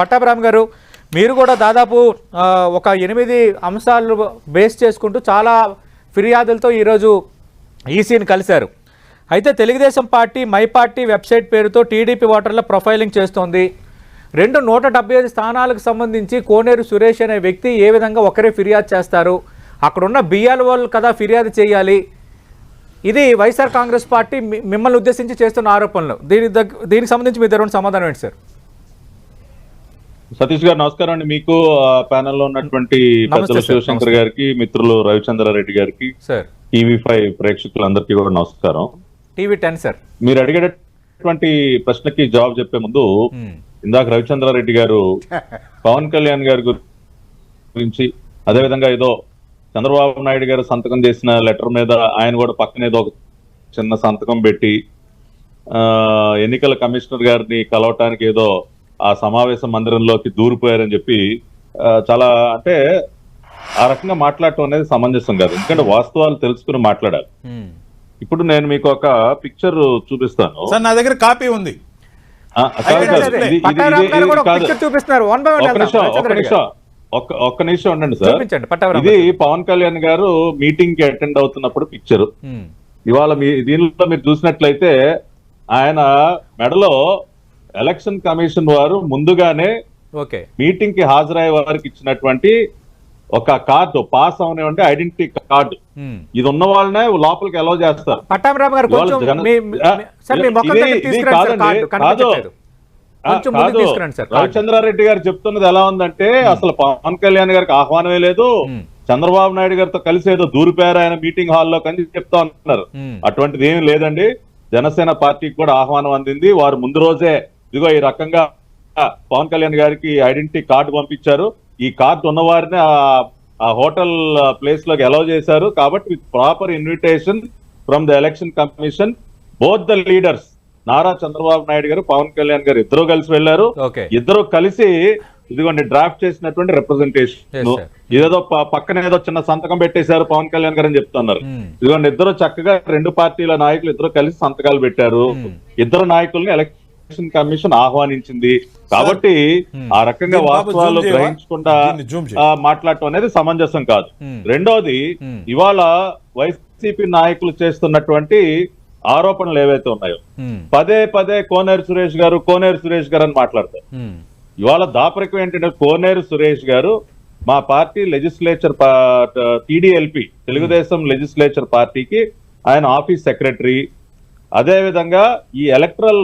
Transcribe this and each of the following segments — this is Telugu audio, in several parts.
పట్టాభిరామ్ గారు మీరు కూడా దాదాపు ఒక ఎనిమిది అంశాలు బేస్ చేసుకుంటూ చాలా ఫిర్యాదులతో ఈరోజు ఈసీని కలిశారు. అయితే Telugudesam party my party website పేరుతో టీడీపీ ఓటర్ల ప్రొఫైలింగ్ చేస్తోంది. రెండు నూట డెబ్బై ఐదు స్థానాలకు సంబంధించి కోనేరు సురేష్ అనే వ్యక్తి ఏ విధంగా ఒకరే ఫిర్యాదు చేస్తారు? అక్కడున్న బిఎల్ఓలు కదా ఫిర్యాదు చేయాలి? ఇది వైఎస్ఆర్ కాంగ్రెస్ పార్టీ మిమ్మల్ని ఉద్దేశించి చేస్తున్న ఆరోపణలు. దీని దగ్గ దీనికి సంబంధించి మీ దగ్గర సమాధానం ఏంటి సార్? సతీష్ గారు నమస్కారం అండి మీకు ప్యానెల్లో ఉన్నటువంటి పెద్దల శివశంకర్. గారికి మిత్రులు రవిచంద్రారెడ్డి గారికి సార్ టీవీ ఫైవ్ ప్రేక్షకులందరికీ కూడా నమస్కారం టీవీ టెన్ సార్ మీరు అడిగేటటువంటి ప్రశ్నకి జవాబు చెప్పే ముందు. ఇందాక రవిచంద్రారెడ్డి గారు పవన్ కళ్యాణ్ గారి గురించి అదేవిధంగా ఏదో చంద్రబాబు నాయుడు గారు సంతకం చేసిన లెటర్ మీద ఆయన కూడా పక్కన ఏదో ఒక చిన్న సంతకం పెట్టి ఆ, ఎన్నికల కమిషనర్ గారిని కలవటానికి ఏదో ఆ సమావేశ మందిరంలోకి దూరిపోయారని చెప్పి చాలా అంటే ఆ రకంగా మాట్లాడటం అనేది సమంజసం కాదు. ఎందుకంటే వాస్తవాలు తెలుసుకుని మాట్లాడాలి. ఇప్పుడు నేను మీకు ఒక పిక్చర్ చూపిస్తాను. సార్ నా దగ్గర కాపీ ఉంది. ఒక్క నిమిషం ఒక్క నిమిషం. ఒక్క ఒక్క నిమిషం ఉండండి సార్. ఇది. పవన్ కళ్యాణ్ గారు మీటింగ్కి అటెండ్ అవుతున్నప్పుడు పిక్చర్. ఇవాళ మీ దీనిలో మీరు చూసినట్లయితే ఆయన మెడలో ఎలక్షన్ కమిషన్ వారు ముందుగానే ఓకే. మీటింగ్కి హాజరయ్యే వారికి ఇచ్చినటువంటి ఒక కార్డు పాస్ అవనివ్వండి ఐడెంటిటీ కార్డు. ఇది ఉన్న వాళ్ళనే లోపలికి అలౌ చేస్తారు. పట్టాభిరామ్ గారు. రవిచంద్రారెడ్డి గారు చెప్తున్నది ఎలా ఉందంటే అసలు పవన్ కళ్యాణ్ గారికి ఆహ్వానమే లేదు. చంద్రబాబు నాయుడు గారితో కలిసి ఏదో దూరిపోయారు ఆయన మీటింగ్ హాల్లో కని చెప్తా ఉన్నారు. అటువంటిది ఏమీ లేదండి. జనసేన పార్టీకి కూడా ఆహ్వానం అందింది. వారు ముందు రోజే ఇదిగో ఈ రకంగా పవన్ కళ్యాణ్ గారికి ఐడెంటిటీ కార్డు పంపించారు. ఈ కార్డు ఉన్న వారిని ఆ- హోటల్ ప్లేస్లోకి అలౌ చేశారు. కాబట్టి with proper invitation from the election commission both the leaders Nara Chandrababu Naidu garu Pavan Kalyan గారు ఇద్దరు కలిసి వెళ్ళారు ఇద్దరు కలిసి ఇదిగోండి డ్రాఫ్ట్ చేసినటువంటి రిప్రజెంటేషన్ ప- పక్కన ఏదో చిన్న సంతకం పెట్టేశారు పవన్ కళ్యాణ్ గారు అని చెప్తున్నారు. మ్మ్. ఇదిగోండి ఇద్దరు చక్కగా రెండు పార్టీల నాయకులు ఇద్దరు కలిసి సంతకాలు పెట్టారు. Hmm. ఇద్దరు నాయకుల్ని ఎలక్షన్ కమిషన్ ఆహ్వానించింది కాబట్టి Hmm. ఆ రకంగా వాస్తవాలు? గ్రహించకుండా మాట్లాడటం అనేది సమంజసం కాదు Hmm. రెండోది Hmm. ఇవాళ వైసీపీ నాయకులు చేస్తున్నటువంటి ఆరోపణలు ఏవైతే ఉన్నాయో. పదే పదే కోనేరు సురేష్ గారు కోనేరు సురేష్ గారు అని మాట్లాడతారు. ఇవాళ దాపరికం ఏంటంటే కోనేరు సురేష్ గారు మా party legislature TDLP Telugudesam legislature పార్టీకి ఆయన ఆఫీస్ సెక్రటరీ అదే విధంగా ఈ ఎలక్ట్రల్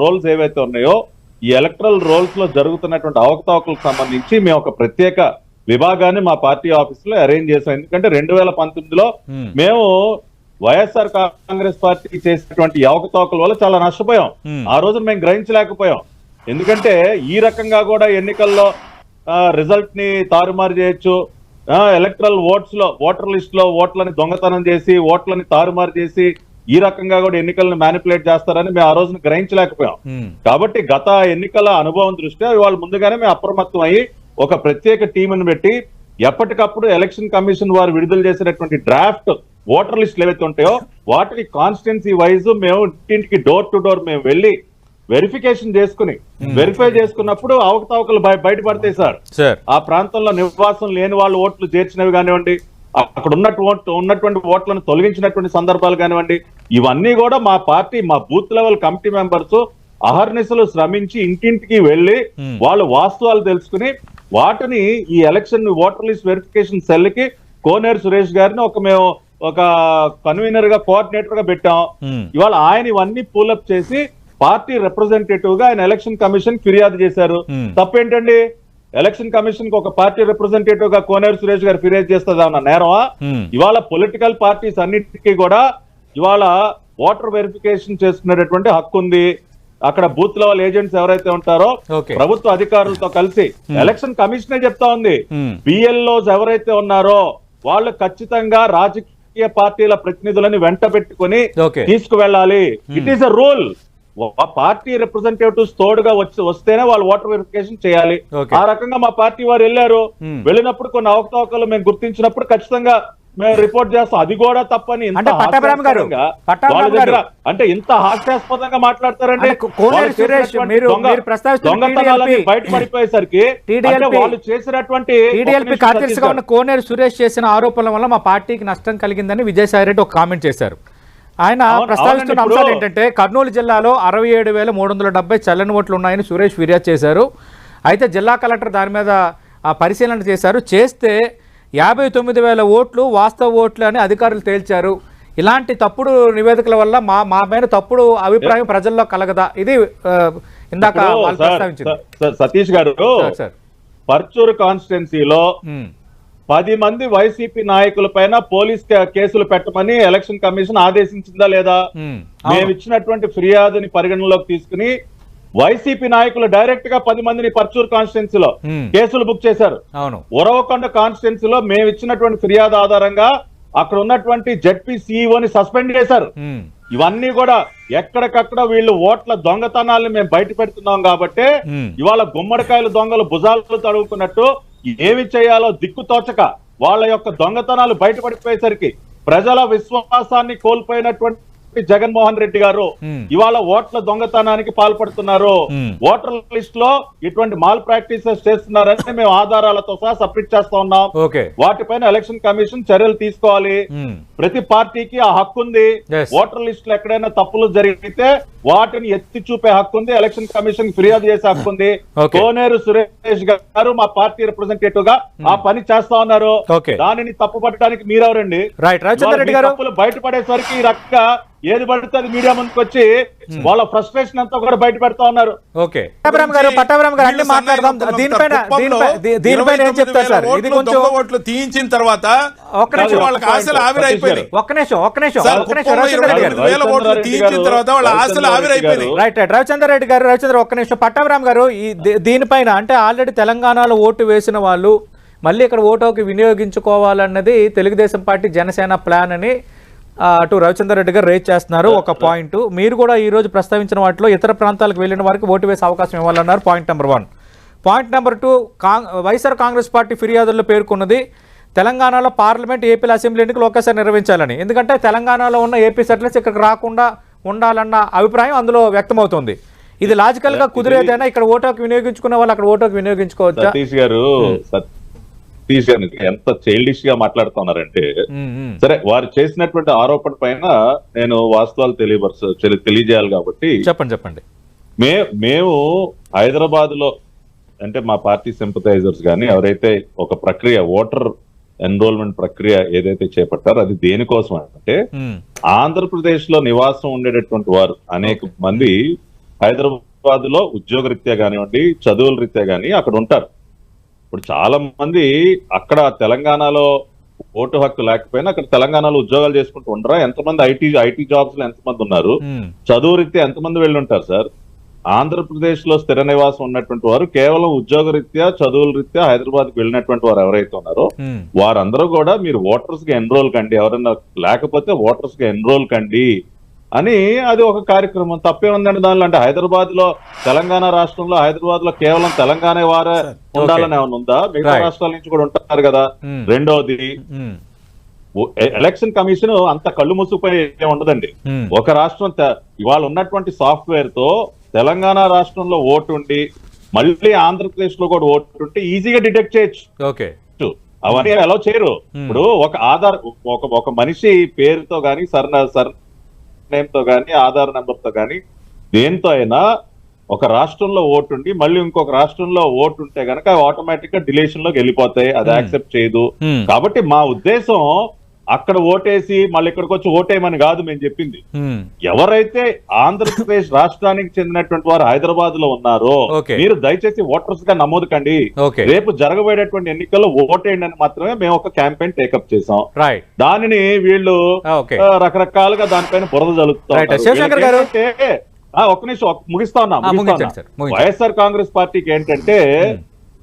రోల్స్ ఏవైతే ఉన్నాయో ఈ ఎలక్ట్రల్ రోల్స్లో జరుగుతున్నటువంటి అవకతవకలకు సంబంధించి మేము ఒక ప్రత్యేక విభాగాన్ని మా పార్టీ ఆఫీస్లో అరేంజ్ చేసాం ఎందుకంటే రెండు వేల పంతొమ్మిదిలో Hmm. మేము వైఎస్ఆర్ కాంగ్రెస్ పార్టీ చేసినటువంటి అవకతవకల వల్ల చాలా నష్టపోయాం Hmm. ఆ రోజు మేము గ్రహించలేకపోయాం ఎందుకంటే ఈ రకంగా కూడా ఎన్నికల్లో రిజల్ట్ని తారుమారు చేయొచ్చు ఎలక్ట్రల్ ఓట్స్లో ఓటర్ లిస్ట్లో ఓట్లని దొంగతనం చేసి ఓట్లని తారుమారు చేసి ఈ రకంగా కూడా ఎన్నికలను మ్యానిపులేట్ చేస్తారని మేము ఆ రోజున గ్రహించలేకపోయాం. కాబట్టి గత ఎన్నికల అనుభవం దృష్ట్యా వాళ్ళు ముందుగానే మేము అప్రమత్తం అయ్యి ఒక ప్రత్యేక టీంని పెట్టి ఎప్పటికప్పుడు ఎలక్షన్ కమిషన్ వారు విడుదల చేసినటువంటి డ్రాఫ్ట్ ఓటర్ లిస్టులు ఏవైతే ఉంటాయో వాటికి కాన్స్టిట్యున్సీ వైజ్ మేము ఇంటింటికి డోర్ టు డోర్ మేము వెళ్ళి వెరిఫికేషన్ చేసుకుని వెరిఫై చేసుకున్నప్పుడు అవకతవకలు బయ- బయటపడతాయి సార్. ఆ ప్రాంతంలో నివాసం లేని వాళ్ళు ఓట్లు చేర్చినవి కానివ్వండి అక్కడ ఉన్నట్టు ఓట్- ఉన్నటువంటి ఓట్లను తొలగించినటువంటి సందర్భాలు కానివ్వండి ఇవన్నీ కూడా మా పార్టీ మా బూత్ లెవెల్ కమిటీ మెంబర్స్ అహర్నిశలు శ్రమించి ఇంటింటికి వెళ్ళి. వాళ్ళు వాస్తవాలు తెలుసుకుని వాటిని ఈ ఎలక్షన్ ఓటర్ లిస్ట్ వెరిఫికేషన్ సెల్కి కోనేరు సురేష్ గారిని ఒక మేము ఒక కన్వీనర్గా కోఆర్డినేటర్గా పెట్టాం. ఇవాళ ఆయన ఇవన్నీ పూలప్ చేసి పార్టీ రిప్రజెంటేటివ్గా ఆయన ఎలక్షన్ కమిషన్ ఫిర్యాదు చేశారు. తప్పేంటండి ఎలక్షన్ కమిషన్కి ఒక పార్టీ రిప్రజెంటేటివ్గా కోనేరు సురేష్ గారు ఫిర్యాదు చేస్తుందా అన్న నేరమా. ఇవాళ పొలిటికల్ పార్టీస్ అన్నిటికీ కూడా ఇవాళ ఓటర్ వెరిఫికేషన్ చేసుకునేటటువంటి హక్కు ఉంది అక్కడ బూత్ లెవెల్ ఏజెంట్స్ ఎవరైతే ఉంటారో. ప్రభుత్వ అధికారులతో కలిసి ఎలక్షన్ కమిషనే చెప్తా ఉంది. బిఎల్ఓస్ ఎవరైతే ఉన్నారో వాళ్ళు ఖచ్చితంగా రాజకీయ పార్టీల ప్రతినిధులని వెంట పెట్టుకుని. తీసుకువెళ్ళాలి it is a rule party representatives తోడుగా వచ్చి వస్తేనే వాళ్ళు ఓటర్ వెరిఫికేషన్ చేయాలి. ఆ రకంగా మా పార్టీ వారు వెళ్ళారు Hmm. వెళ్ళినప్పుడు కొన్ని అవకతవకలు మేము గుర్తించినప్పుడు ఖచ్చితంగా మేము రిపోర్ట్ చేస్తాం అది కూడా తప్పని అంటే ఇంత హాస్యాస్పదంగా మాట్లాడతారంటే అంటే కోనేరు వాళ్ళు చేసినటువంటి కార్యదర్శిగా ఉన్న. కోనేరు సురేష్ చేసిన ఆరోపణల వల్ల మా పార్టీకి నష్టం కలిగిందని విజయసాయి రెడ్డి ఒక కామెంట్ చేశారు ఆయన ప్రస్తావిస్తున్న అంశాలు ఏంటంటే కర్నూలు జిల్లాలో అరవై ఏడు వేల మూడు వందల డెబ్బై చల్లని ఓట్లు ఉన్నాయని సురేష్ ఫిర్యాదు చేశారు. అయితే జిల్లా కలెక్టర్ దాని మీద పరిశీలన చేశారు. చేస్తే యాభై తొమ్మిది వేల ఓట్లు వాస్తవ ఓట్లు అని అధికారులు తేల్చారు. ఇలాంటి తప్పుడు నివేదికల వల్ల మా మా పైన తప్పుడు అభిప్రాయం ప్రజల్లో కలగదా? ఇది ఇందాక సతీష్ గారు పర్చూరు కాన్స్టిట్యున్సీలో పది మంది వైసీపీ నాయకుల పైన పోలీస్ కేసులు పెట్టమని ఎలక్షన్ కమిషన్ ఆదేశించిందా లేదా? మేము. ఇచ్చినటువంటి ఫిర్యాదుని పరిగణలోకి తీసుకుని వైసీపీ నాయకులు డైరెక్ట్గా పది మందిని పర్చూరు కాన్స్టిట్యున్సీలో ఉమ్, కేసులు బుక్ చేశారు. ఉరవకొండ కాన్స్టిట్యున్సీలో మేము ఇచ్చినటువంటి ఫిర్యాదు ఆధారంగా అక్కడ ఉన్నటువంటి జడ్పీ సీఈఓని సస్పెండ్ చేశారు. ఇవన్నీ కూడా ఎక్కడికక్కడ వీళ్ళు ఓట్ల దొంగతనాలను మేము బయట పెడుతున్నాం కాబట్టి. ఇవాళ గుమ్మడికాయల దొంగలు భుజాలు తడుగుకున్నట్టు ఏమి చేయాలో దిక్కు తోచక వాళ్ళ యొక్క దొంగతనాలు బయటపడిపోయేసరికి ప్రజల విశ్వాసాన్ని కోల్పోయినటువంటి జగన్మోహన్ రెడ్డి గారు. ఇవాళ ఓట్ల దొంగతనానికి పాల్పడుతున్నారు. ఓటర్ లిస్ట్లో ఇటువంటి మాల్ ప్రాక్టీసెస్ చేస్తున్నారని మేము ఆధారాలతో సహా సబ్మిట్ చేస్తా ఉన్నాం వాటిపైన ఎలక్షన్ కమిషన్ చర్యలు తీసుకోవాలి ప్రతి పార్టీకి ఆ హక్కు ఉంది. ఓటర్ లిస్ట్లో ఎక్కడైనా తప్పులు జరిగితే వాటిని ఎత్తి చూపే హక్కు ఉంది ఎలక్షన్ కమిషన్ ఫిర్యాదు చేసే హక్కు ఉంది. కోనేరు సురేష్ గారు మా పార్టీ రిప్రజెంటేటివ్గా ఆ పని చేస్తా ఉన్నారు. దానిని తప్పు పట్టడానికి మీరెవరండి? రైట్ రవిచంద్ర రెడ్డి వాళ్ళ గారు? మీ తప్పులు బయటపడేసరికి ఈ రకంగా ఏది పడితే అది మీడియా ముందుకు వచ్చి వాళ్ళ ఫ్రస్ట్రేషన్ అంతా కూడా బయట పెడతా ఉన్నారు. ఓకే. పట్టాభిరామ్ గారు పట్టాభిరామ్ గారు అన్ని మాట్లాడదాం. దీనిపైన దీనిపైన ఏం చెప్తారు సార్? ఇది కొంచెం ఓట్లు తీయించిన తర్వాత ఒక్క నిమిషం. వాళ్ళకి ఆశలు ఆవిరైపోయినాయి. ఒక్క నిమిషం ఒక్క నిమిషం. ఒక్క నిమిషం రవిచంద్ర రెడ్డి గారు. ఓట్లు తీయించిన తర్వాత వాళ్ళ ఆశలు ఆవిరైపోయినాయి. Right right. రవిచంద్ర రెడ్డి గారు రవిచంద్ర ఒక్క నిమిషం. పట్టాభిరామ్ గారు ఈ దీనిపైన అంటే ఆల్రెడీ తెలంగాణలో ఓటు వేసిన వాళ్ళు మళ్ళీ ఇక్కడ ఓటు హక్కు వినియోగించుకోవాలన్నది తెలుగుదేశం పార్టీ జనసేన ప్లాన్ అని అటు రవిచంద్ర రెడ్డి గారు రేజ్ చేస్తున్నారు ఒక పాయింట్. మీరు కూడా ఈ రోజు ప్రస్తావించిన వాటిలో ఇతర ప్రాంతాలకు వెళ్ళిన వారికి ఓటు వేసే అవకాశం ఇవ్వాలన్నారు point number one. Point number two cong YSR Congress party ఫిర్యాదుల్లో పేర్కొన్నది తెలంగాణలో పార్లమెంట్ ఏపీల అసెంబ్లీ ఎన్నికలు ఒకేసారి నిర్వహించాలని. ఎందుకంటే తెలంగాణలో ఉన్న ఏపీ సెటిల్స్ ఇక్కడికి రాకుండా ఉండాలన్న అభిప్రాయం అందులో వ్యక్తమవుతుంది. ఇది లాజికల్గా కుదిరేదైనా ఇక్కడ ఓటు హక్కు వినియోగించుకునే వాళ్ళు అక్కడ ఓటు హక్కు వినియోగించుకోవచ్చా? సతీష్ గారు సతీష్ గారు ఎంత చైల్డిష్గా మాట్లాడుతున్నారంటే. సరే వారు చేసినటువంటి ఆరోపణ పైన నేను వాస్తవాలు తెలియపరచ తెలి- తెలియజేయాలి కాబట్టి చెప్పండి చెప్పండి. మే మేము హైదరాబాద్లో అంటే మా పార్టీ సింపథైజర్స్ కానీ ఎవరైతే ఒక ప్రక్రియ ఓటర్ ఎన్రోల్మెంట్ ప్రక్రియ ఏదైతే చేపట్టారో అది దేనికోసం అంటే ఉమ్, ఆంధ్రప్రదేశ్లో నివాసం ఉండేటటువంటి వారు అనేక మంది హైదరాబాద్లో ఉద్యోగ రీత్యా కానివ్వండి చదువుల రీత్యా కానీ అక్కడ ఉంటారు. ఇప్పుడు చాలా మంది అక్కడ తెలంగాణలో ఓటు హక్కు లేకపోయినా అక్కడ తెలంగాణలో ఉద్యోగాలు చేసుకుంటూ ఉండరా? ఎంతమంది ఐటీ ఐటీ జాబ్స్లో ఎంతమంది ఉన్నారు? ఉమ్, చదువు రీత్యా ఎంతమంది వెళ్ళి ఉంటారు సార్? ఆంధ్రప్రదేశ్లో స్థిర నివాసం ఉన్నటువంటి వారు కేవలం ఉద్యోగ రీత్యా చదువుల రీత్యా హైదరాబాద్కి వెళ్ళినటువంటి వారు ఎవరైతే ఉన్నారో వారందరూ కూడా మీరు ఓటర్స్గా ఎన్రోల్ కండి ఎవరైనా లేకపోతే ఓటర్స్గా ఎన్రోల్ కండి అని అది ఒక కార్యక్రమం. తప్పే ఉందండి దానిలో? అంటే హైదరాబాద్లో తెలంగాణ రాష్ట్రంలో హైదరాబాద్లో కేవలం తెలంగాణ వారే ఉండాలని ఏమైనా ఉందా? మిగతా. రాష్ట్రాల నుంచి కూడా ఉంటారు కదా. ఎ- ఎలక్షన్ కమిషన్ అంత కళ్ళు మూసుకుపోయి ఉండదండి. ఒక రాష్ట్రం ఇవాళ ఉన్నటువంటి సాఫ్ట్వేర్తో తెలంగాణ రాష్ట్రంలో ఓటు ఉండి మళ్ళీ ఆంధ్రప్రదేశ్లో కూడా ఓటు ఉంటే ఈజీగా డిటెక్ట్ చేయొచ్చు. ఓకే. అవన్నీ అలౌ చేయరు. ఇప్పుడు ఒక ఆధార్ ఒక ఒక మనిషి పేరుతో గాని సర్ సర్ నేమ్తో గాని ఆధార్ నెంబర్తో గాని దేంతో అయినా ఒక రాష్ట్రంలో ఓటు ఉండి మళ్ళీ ఇంకొక రాష్ట్రంలో ఓటు ఉంటే గనక ఆటోమేటిక్గా డిలేషన్లోకి వెళ్ళిపోతాయి. అది యాక్సెప్ట్ చేయదు. Hmm. కాబట్టి మా ఉద్దేశం అక్కడ ఓటేసి మళ్ళీ ఇక్కడికి వచ్చి ఓటేయమని కాదు మేము చెప్పింది. ఎవరైతే ఆంధ్రప్రదేశ్ రాష్ట్రానికి చెందినటువంటి వారు హైదరాబాద్లో ఉన్నారో. మీరు దయచేసి ఓటర్స్గా నమోదు కండి రేపు జరగబోయేటటువంటి ఎన్నికల్లో ఓటేయండి అని మాత్రమే మేము ఒక క్యాంపెయిన్ టేకప్ చేసాం దానిని వీళ్ళు రకరకాలుగా దానిపైన బురద జరుగుతారు. ఒక్క నిమిషం ముగిస్తా ఉన్నా. వైఎస్ఆర్ కాంగ్రెస్ పార్టీకి ఏంటంటే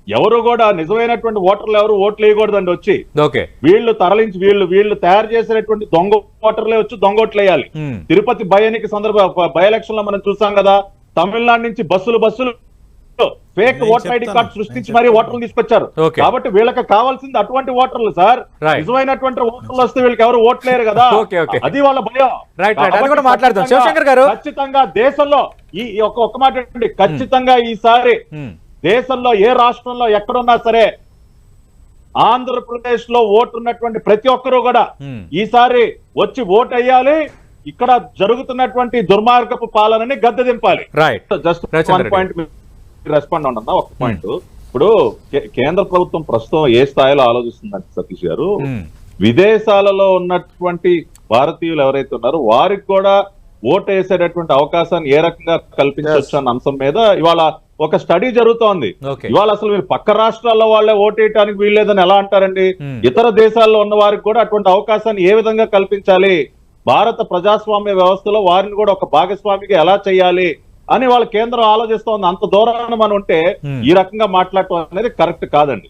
ఎవరు కూడా నిజమైనటువంటి ఓటర్లు ఎవరు ఓట్లు వేయకూడదండి వచ్చి ఓకే వీళ్ళు తరలించి వీళ్ళు వీళ్ళు తయారు చేసినటువంటి దొంగ ఓటర్లే వచ్చి దొంగ ఓట్లు వేయాలి తిరుపతి బై ఎన్నిక సందర్భ బై ఎలక్షన్లో మనం చూసాం కదా తమిళనాడు నుంచి బస్సులు బస్సులు ఫేక్ ఓటర్ ఐడి కార్డ్ సృష్టించి మరి. ఓటర్లు తీసుకొచ్చారు. కాబట్టి వీళ్ళకి కావాల్సింది అటువంటి ఓటర్లు సార్. నిజమైనటువంటి ఓటర్లు వస్తే వీళ్ళకి ఎవరు ఓట్లేరు కదా. అది వాళ్ళ భయం. ఖచ్చితంగా- శివశంకర్ గారు. ఖచ్చితంగా దేశంలో ఈ ఒక్క ఒక్క మాట ఖచ్చితంగా ఈసారి దేశంలో ఏ రాష్ట్రంలో ఎక్కడున్నా సరే ఆంధ్రప్రదేశ్లో ఓటు ఉన్నటువంటి ప్రతి ఒక్కరూ కూడా. ఈసారి వచ్చి ఓటు వేయాలి ఇక్కడ జరుగుతున్నటువంటి దుర్మార్గపు పాలనని గద్దె దింపాలి. Just one. పాయింట్ రెస్పాండ్ ఉండన్నా ఒక పాయింట్ ఇప్పుడు కేంద్ర ప్రభుత్వం ప్రస్తుతం ఏ స్థాయిలో ఆలోచిస్తుందంటే సతీష్ గారు విదేశాలలో ఉన్నటువంటి భారతీయులు ఎవరైతే ఉన్నారో వారికి కూడా ఓటు వేసేటటువంటి అవకాశాన్ని ఏ రకంగా కల్పించవచ్చు అన్న అంశం మీద ఇవాళ ఒక స్టడీ జరుగుతోంది. ఇవాళ అసలు మీరు పక్క రాష్ట్రాల్లో వాళ్ళే ఓటు వేయడానికి వీల్లేదని ఎలా అంటారండి. ఇతర దేశాల్లో ఉన్న వారికి కూడా అటువంటి అవకాశాన్ని ఏ విధంగా కల్పించాలి? భారత ప్రజాస్వామ్య వ్యవస్థలో వారిని కూడా ఒక భాగస్వామిగా ఎలా చేయాలి? అని వాళ్ళ కేంద్రం ఆలోచిస్తోంది. అంత దూరాన మనం ఉంటే. ఈ రకంగా మాట్లాడటం అనేది కరెక్ట్ కాదండి.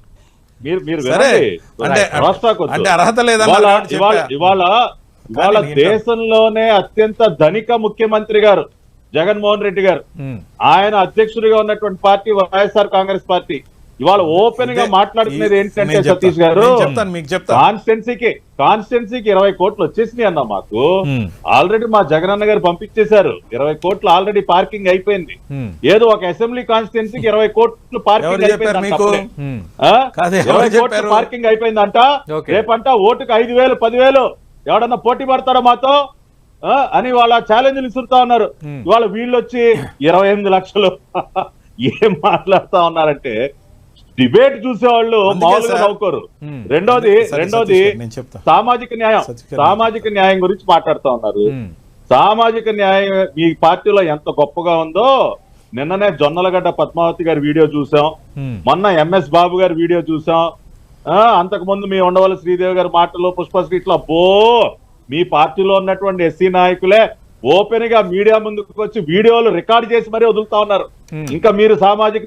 మీరు మీరు అర్హత లేదన్నారు ఇవాళ ఇవాళ దేశంలోనే అత్యంత ధనిక ముఖ్యమంత్రి గారు. జగన్మోహన్ రెడ్డి గారు. ఆయన అధ్యక్షుడిగా ఉన్నటువంటి పార్టీ వైఎస్ఆర్ కాంగ్రెస్ పార్టీ. ఇవాళ ఓపెన్గా మాట్లాడుతున్నది ఏంటంటే సతీష్ గారు కాన్స్టెన్సీకి కాన్స్టెన్సీకి ఇరవై కోట్లు వచ్చేసినాయి అన్న మాకు. ఆల్రెడీ మా జగనన్న గారు పంపించేశారు. ఇరవై కోట్లు ఆల్రెడీ పార్కింగ్ అయిపోయింది. ఏదో ఒక అసెంబ్లీ కాన్స్టిట్యున్సీకి ఇరవై కోట్లు పార్కింగ్ అయిపోయింది ఇరవై కోట్ల? పార్కింగ్ అయిపోయిందంట. రేపంట ఓటుకు ఐదు వేలు పదివేలు. ఎవడన్నా పోటీ పడతారా మాతో? అని వాళ్ళ ఛాలెంజ్లు ఇసురుతా ఉన్నారు. ఇవాళ వీళ్ళు వచ్చి ఇరవై ఎనిమిది లక్షలు ఏం మాట్లాడుతా ఉన్నారంటే డిబేట్ చూసేవాళ్ళు మామూలుగా. నవ్వుకోరు. రెండోది రెండోది. సామాజిక న్యాయం. సామాజిక న్యాయం గురించి మాట్లాడుతా ఉన్నారు. సామాజిక న్యాయం మీ పార్టీలో ఎంత గొప్పగా ఉందో నిన్ననే జొన్నలగడ్డ పద్మావతి గారి వీడియో చూసాం. మొన్న ఎంఎస్ బాబు గారి వీడియో చూసాం. ఆ అంతకు ముందు మీ ఉండవల్లి శ్రీదేవి గారి మాటలు పుష్పశ్రీ ఇట్లా బో మీ పార్టీలో ఉన్నటువంటి ఎస్సీ నాయకులే ఓపెన్గా మీడియా ముందుకు వచ్చి వీడియోలు రికార్డ్ చేసి మరీ వదులుతా ఉన్నారు. ఇంకా మీరు సామాజిక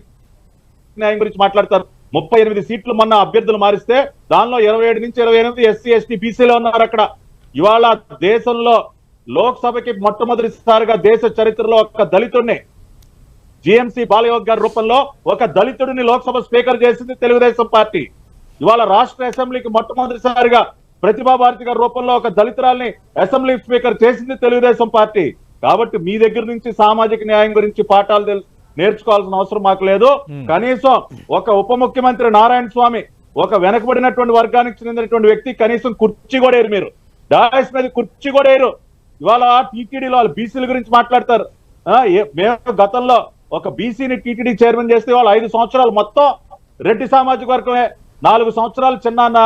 న్యాయం గురించి మాట్లాడతారు. ముప్పై ఎనిమిది సీట్లు మొన్న అభ్యర్థులు మారిస్తే దానిలో ఇరవై ఏడు నుంచి ఇరవై ఎనిమిది ఎస్సీ ఎస్టీ బీసీలో ఉన్నారు అక్కడ. ఇవాళ దేశంలో లోక్సభకి మొట్టమొదటిసారిగా దేశ చరిత్రలో ఒక దళితుడిని జిఎంసి బాలయోగ్ గారి రూపంలో ఒక దళితుడిని లోక్సభ స్పీకర్ చేసింది తెలుగుదేశం పార్టీ. ఇవాళ రాష్ట్ర అసెంబ్లీకి మొట్టమొదటిసారిగా ప్రతిభా భారతి గారి రూపంలో ఒక దళితురాల్ని అసెంబ్లీ స్పీకర్ చేసింది తెలుగుదేశం పార్టీ. కాబట్టి మీ దగ్గర నుంచి సామాజిక న్యాయం గురించి పాఠాలు తెలుసు నేర్చుకోవాల్సిన అవసరం మాకు లేదు. కనీసం ఒక ఉప ముఖ్యమంత్రి నారాయణ స్వామి ఒక వెనకబడినటువంటి వర్గానికి చెందినటువంటి వ్యక్తి కనీసం కుర్చీ కూడా వేయరు మీరు. డాయస్ మీద కుర్చీ కూడా వేయరు. ఇవాళ టీటీడీలో వాళ్ళు బీసీల గురించి మాట్లాడతారు. మేము గతంలో ఒక బీసీని టీటీడీ చైర్మన్ చేస్తే వాళ్ళు ఐదు సంవత్సరాలు మొత్తం రెడ్డి సామాజిక వర్గమే. నాలుగు సంవత్సరాలు చిన్నాన్న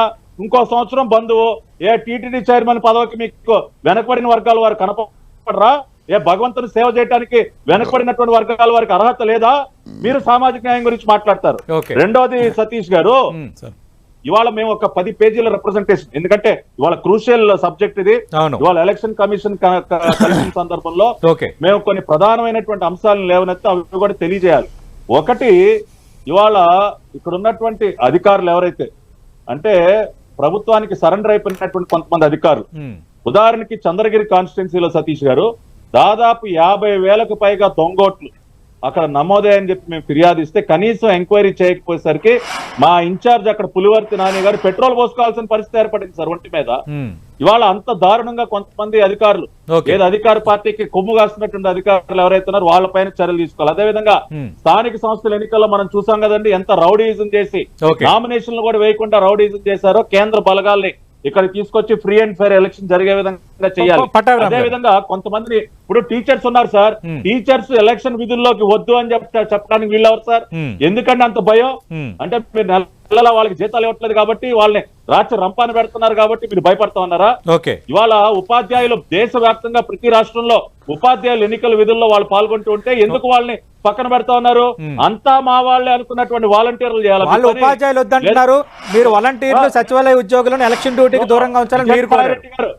ఇంకో సంవత్సరం బంధువు ఏ టీటీడీ చైర్మన్ పదవికి మీకు వెనకబడిన వర్గాల వారు కనపడరా? ఏ భగవంతుని సేవ చేయడానికి వెనకబడినటువంటి వర్గాల వారికి అర్హత లేదా? మీరు సామాజిక న్యాయం గురించి మాట్లాడతారు. రెండోది సతీష్ గారు ఇవాళ మేము ఒక పది పేజీల రిప్రజెంటేషన్ ఎందుకంటే ఇవాళ క్రూషియల్ సబ్జెక్ట్ ఇది. ఇవాళ ఎలక్షన్ కమిషన్ కలిసిన సందర్భంలో మేము కొన్ని ప్రధానమైనటువంటి అంశాలను లేవనెత్తి అవి కూడా తెలియజేయాలి. ఒకటి ఇవాళ ఇక్కడ ఉన్నటువంటి అధికారులు ఎవరైతే అంటే ప్రభుత్వానికి సరెండర్ అయిపోయినటువంటి కొంతమంది అధికారులు. ఉదాహరణకి చంద్రగిరి కాన్స్టిట్యున్సీలో సతీష్ గారు దాదాపు యాభై వేలకు పైగా దొంగోట్లు అక్కడ నమోదయ్యని చెప్పి మేము ఫిర్యాదు ఇస్తే కనీసం ఎంక్వైరీ చేయకపోయేసరికి మా ఇన్ఛార్జ్ అక్కడ పులివర్తి నాని గారు పెట్రోల్ పోసుకోవాల్సిన పరిస్థితి ఏర్పడింది సార్ ఒంటి మీద. ఇవాళ అంత దారుణంగా కొంతమంది అధికారులు. ఏది అధికార పార్టీకి కొమ్ము కాస్తున్నటువంటి అధికారులు ఎవరైతే ఉన్నారో వాళ్ళపైన చర్యలు తీసుకోవాలి అదే విధంగా Hmm. స్థానిక సంస్థల ఎన్నికల్లో మనం చూసాం కదండి ఎంత రౌడీజం చేసి. నామినేషన్లు కూడా వేయకుండా రౌడీజం చేశారో కేంద్ర బలగాల్ని ఇక్కడ తీసుకొచ్చి ఫ్రీ అండ్ ఫెయిర్ ఎలక్షన్ జరిగే విధంగా చేయాలి అదే. విధంగా కొంతమంది ఇప్పుడు టీచర్స్ ఉన్నారు సార్. టీచర్స్ ఎలక్షన్ విధుల్లోకి వద్దు అని చెప్తా చెప్పడానికి వీళ్ళెవరు సార్. ఎందుకంటే అంత భయం. అంటే మీరు నెలలా వాళ్ళకి జీతాలు ఇవ్వట్లేదు కాబట్టి వాళ్ళని రాష్ట్ర రంపాన పెడుతున్నారు కాబట్టి మీరు భయపడతా ఉన్నారా ఇవాళ ఉపాధ్యాయులు దేశవ్యాప్తంగా ప్రతి రాష్ట్రంలో ఉపాధ్యాయులు ఎన్నికల విధుల్లో వాళ్ళు పాల్గొంటూ ఉంటే ఎందుకు వాళ్ళని పక్కన పెడతా ఉన్నారు. అంతా మా వాళ్ళే అనుకున్నటువంటి వాలంటీర్లు చేయాలి వాళ్ళు ఉపాధ్యాయులు వద్దంటున్నారు మీరు వాలంటీర్లు సచివాలయ ఉద్యోగులను ఎలక్షన్ డ్యూటీకి దూరంగా ఉంచాలని మీరు గారు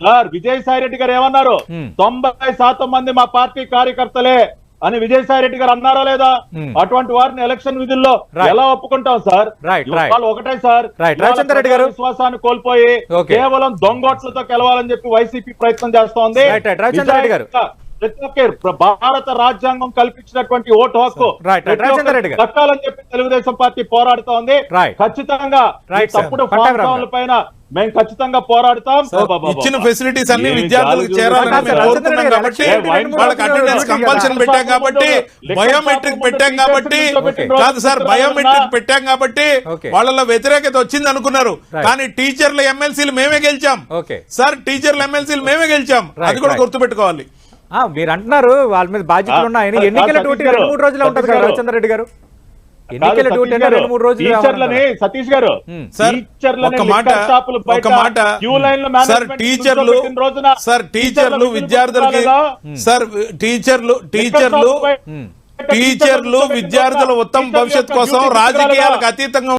సార్ విజయసాయి రెడ్డి గారు ఏమన్నారు. తొంభై శాతం మంది మా పార్టీ కార్యకర్తలే అని విజయసాయి రెడ్డి గారు అన్నారా లేదా. అటువంటి వారిని ఎలక్షన్ విధుల్లో. ఎలా ఒప్పుకుంటాం సార్. వాళ్ళు ఒకటే సార్ రెడ్డి గారు. విశ్వాసాన్ని కోల్పోయి. కేవలం దొంగోట్లతో గెలవాలని చెప్పి వైసీపీ ప్రయత్నం చేస్తోంది రెడ్డి గారు. ప్రతి ఒక్క భారత రాజ్యాంగం కల్పించినటువంటి ఓటు హక్కు. దక్కాలని చెప్పి తెలుగుదేశం పార్టీ పోరాడుతోంది Right. ఖచ్చితంగా. తప్పుడు. పైన మేము ఖచ్చితంగా పోరాడతాం ఇచ్చిన. ఫెసిలిటీస్ అన్ని విద్యార్థులకు చేరాలని కాబట్టి వాళ్ళకి అటెండెన్స్ కంపల్సరీ పెట్టాం కాబట్టి బయోమెట్రిక్ పెట్టాం కాబట్టి. కాదు సార్ బయోమెట్రిక్ పెట్టాం కాబట్టి. వాళ్ళలో వ్యతిరేకత వచ్చింది అనుకున్నారు. కానీ టీచర్ల ఎమ్మెల్సీలు మేమే గెలిచాం. సార్ టీచర్ల ఎమ్మెల్సీలు మేమే గెలిచాం అది కూడా. గుర్తుపెట్టుకోవాలి మీరు అంటున్నారు వాళ్ళ మీద బాధ్యతలు ఆ, ఎన్నికల డ్యూటీ రెండు మూడు రోజులు ఉంటుంది కదా. రవిచంద్ర రెడ్డి గారు ఎన్నికల డ్యూటీ రెండు మూడు రోజులు టీచర్లని సతీష్ గారు ఒక్క మాట, సార్ టీచర్లు సార్ టీచర్లు విద్యార్థులకి? సార్ టీచర్లు టీచర్లు టీచర్లు విద్యార్థుల ఉత్తమ భవిష్యత్ కోసం రాజకీయాలకు? అతీతంగా